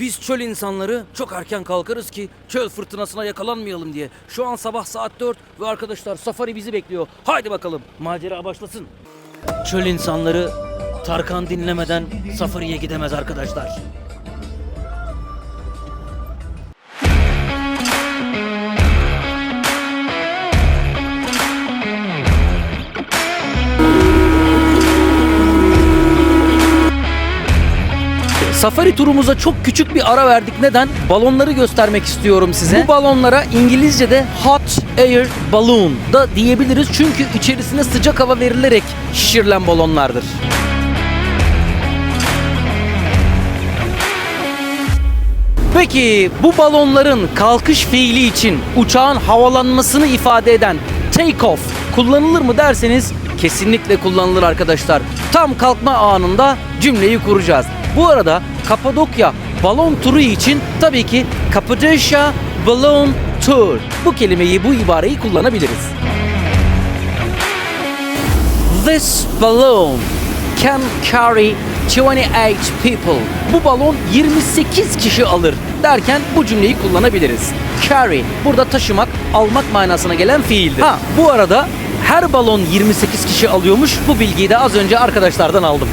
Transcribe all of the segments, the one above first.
Biz çöl insanları çok erken kalkarız ki çöl fırtınasına yakalanmayalım diye. Şu an sabah saat 4 ve arkadaşlar safari bizi bekliyor. Haydi bakalım macera başlasın. Çöl insanları Tarkan dinlemeden safariye gidemez arkadaşlar. Safari turumuza çok küçük bir ara verdik. Neden? Balonları göstermek istiyorum size. Bu balonlara İngilizce'de hot air balloon da diyebiliriz. Çünkü içerisine sıcak hava verilerek şişirilen balonlardır. Peki bu balonların kalkış fiili için uçağın havalanmasını ifade eden take off kullanılır mı derseniz kesinlikle kullanılır arkadaşlar. Tam kalkma anında cümleyi kuracağız. Bu arada Kapadokya balon turu için tabii ki Cappadocia Balloon Tour bu kelimeyi bu ibareyi kullanabiliriz. This balloon can carry 28 people. Bu balon 28 kişi alır derken bu cümleyi kullanabiliriz. Carry burada taşımak, almak manasına gelen fiildir. Ha bu arada her balon 28 kişi alıyormuş. Bu bilgiyi de az önce arkadaşlardan aldım.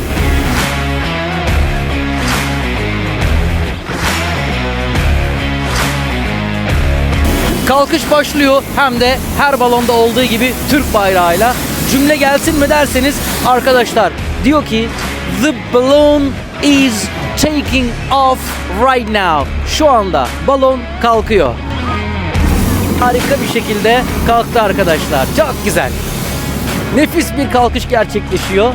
Kalkış başlıyor hem de her balonda olduğu gibi Türk bayrağıyla. Cümle gelsin mi derseniz arkadaşlar diyor ki The balloon is taking off right now. Şu anda balon kalkıyor. Harika bir şekilde kalktı arkadaşlar. Çok güzel. Nefis bir kalkış gerçekleşiyor.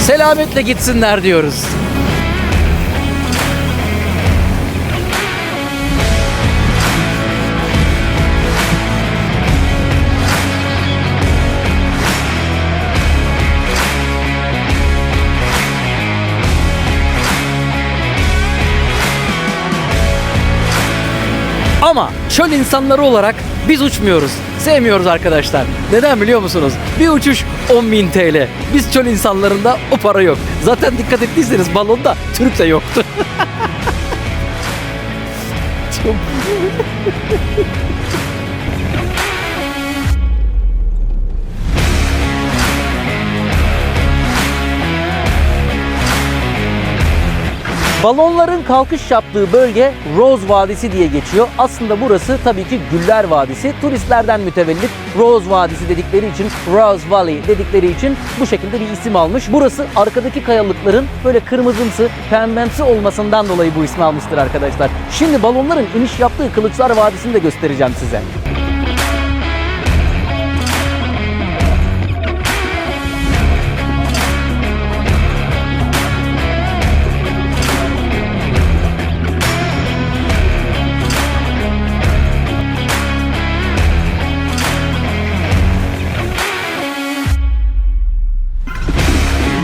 Selametle gitsinler diyoruz. Ama çöl insanları olarak biz uçmuyoruz. Sevmiyoruz arkadaşlar. Neden biliyor musunuz? Bir uçuş 10.000 TL. Biz çöl insanlarında o para yok. Zaten dikkat ettiyseniz balonda Türk de yoktu. Çok... Balonların kalkış yaptığı bölge Rose Vadisi diye geçiyor. Aslında burası tabii ki Güller Vadisi. Turistlerden mütevellit Rose Vadisi dedikleri için, Rose Valley dedikleri için bu şekilde bir isim almış. Burası arkadaki kayalıkların böyle kırmızımsı, pembemsi olmasından dolayı bu ismi almıştır arkadaşlar. Şimdi balonların iniş yaptığı Kılıçlar Vadisi'ni de göstereceğim size.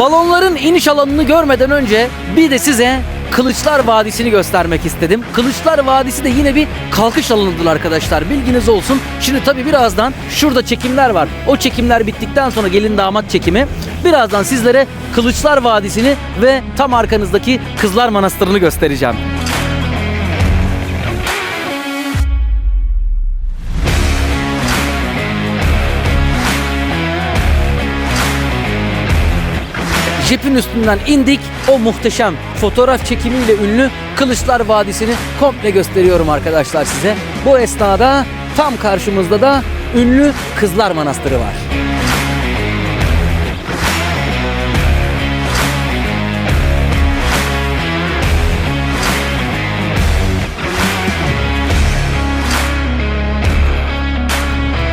Balonların iniş alanını görmeden önce bir de size Kılıçlar Vadisi'ni göstermek istedim. Kılıçlar Vadisi de yine bir kalkış alanıdır arkadaşlar. Bilginiz olsun. Şimdi tabii birazdan şurada çekimler var. O çekimler bittikten sonra gelin damat çekimi. Birazdan sizlere Kılıçlar Vadisi'ni ve tam arkanızdaki Kızlar Manastırı'nı göstereceğim. Jepin üstünden indik. O muhteşem fotoğraf çekimiyle ünlü Kılıçlar Vadisi'ni komple gösteriyorum arkadaşlar size. Bu esnada tam karşımızda da ünlü Kızlar Manastırı var.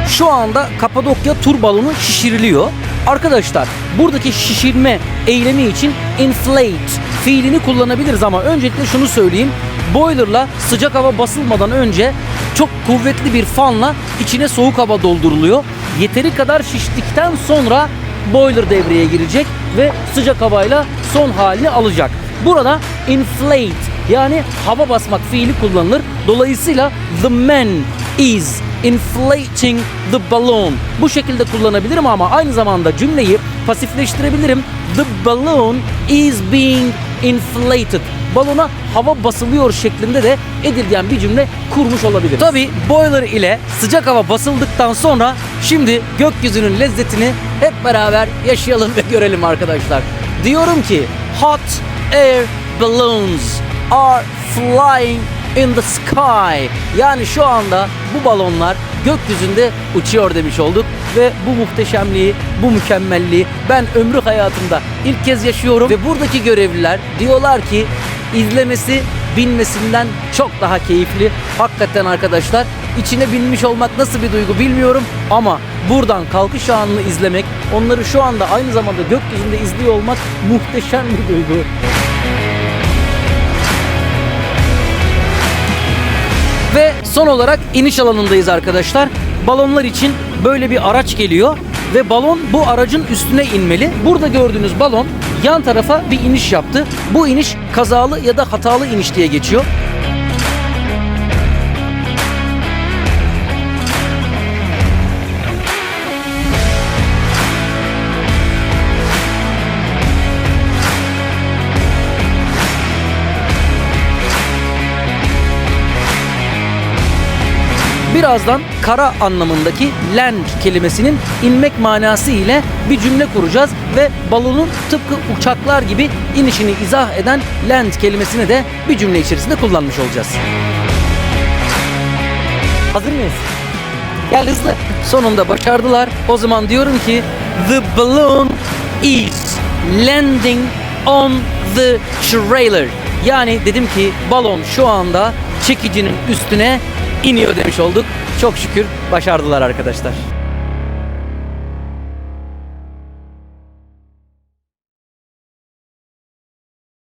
Şu anda Kapadokya tur balonu şişiriliyor. Arkadaşlar buradaki şişirme eylemi için inflate fiilini kullanabiliriz ama öncelikle şunu söyleyeyim. Boiler'la sıcak hava basılmadan önce çok kuvvetli bir fanla içine soğuk hava dolduruluyor. Yeteri kadar şiştikten sonra boiler devreye girecek ve sıcak havayla son halini alacak. Burada inflate yani hava basmak fiili kullanılır. Dolayısıyla the man is inflating the balloon. Bu şekilde kullanabilirim ama aynı zamanda cümleyi pasifleştirebilirim. The balloon is being inflated. Balona hava basılıyor şeklinde de edilgen bir cümle kurmuş olabiliriz. Tabi boiler ile sıcak hava basıldıktan sonra şimdi gökyüzünün lezzetini hep beraber yaşayalım ve görelim arkadaşlar. Diyorum ki hot air balloons are flying in the sky. Yani şu anda bu balonlar gökyüzünde uçuyor demiş olduk ve bu muhteşemliği, bu mükemmelliği ben ömrü hayatımda ilk kez yaşıyorum ve buradaki görevliler diyorlar ki izlemesi binmesinden çok daha keyifli. Hakikaten arkadaşlar içine binmiş olmak nasıl bir duygu bilmiyorum ama buradan kalkış anını izlemek, onları şu anda aynı zamanda gökyüzünde izliyor olmak muhteşem bir duygu. Son olarak iniş alanındayız arkadaşlar. Balonlar için böyle bir araç geliyor ve balon bu aracın üstüne inmeli. Burada gördüğünüz balon yan tarafa bir iniş yaptı. Bu iniş kazalı ya da hatalı iniş diye geçiyor. Birazdan kara anlamındaki land kelimesinin inmek manası ile bir cümle kuracağız ve balonun tıpkı uçaklar gibi inişini izah eden land kelimesini de bir cümle içerisinde kullanmış olacağız. Hazır mıyız? Gel hızlı. Sonunda başardılar. O zaman diyorum ki the balloon is landing on the trailer. Yani dedim ki balon şu anda çekicinin üstüne iniyor demiş olduk. Çok şükür başardılar arkadaşlar.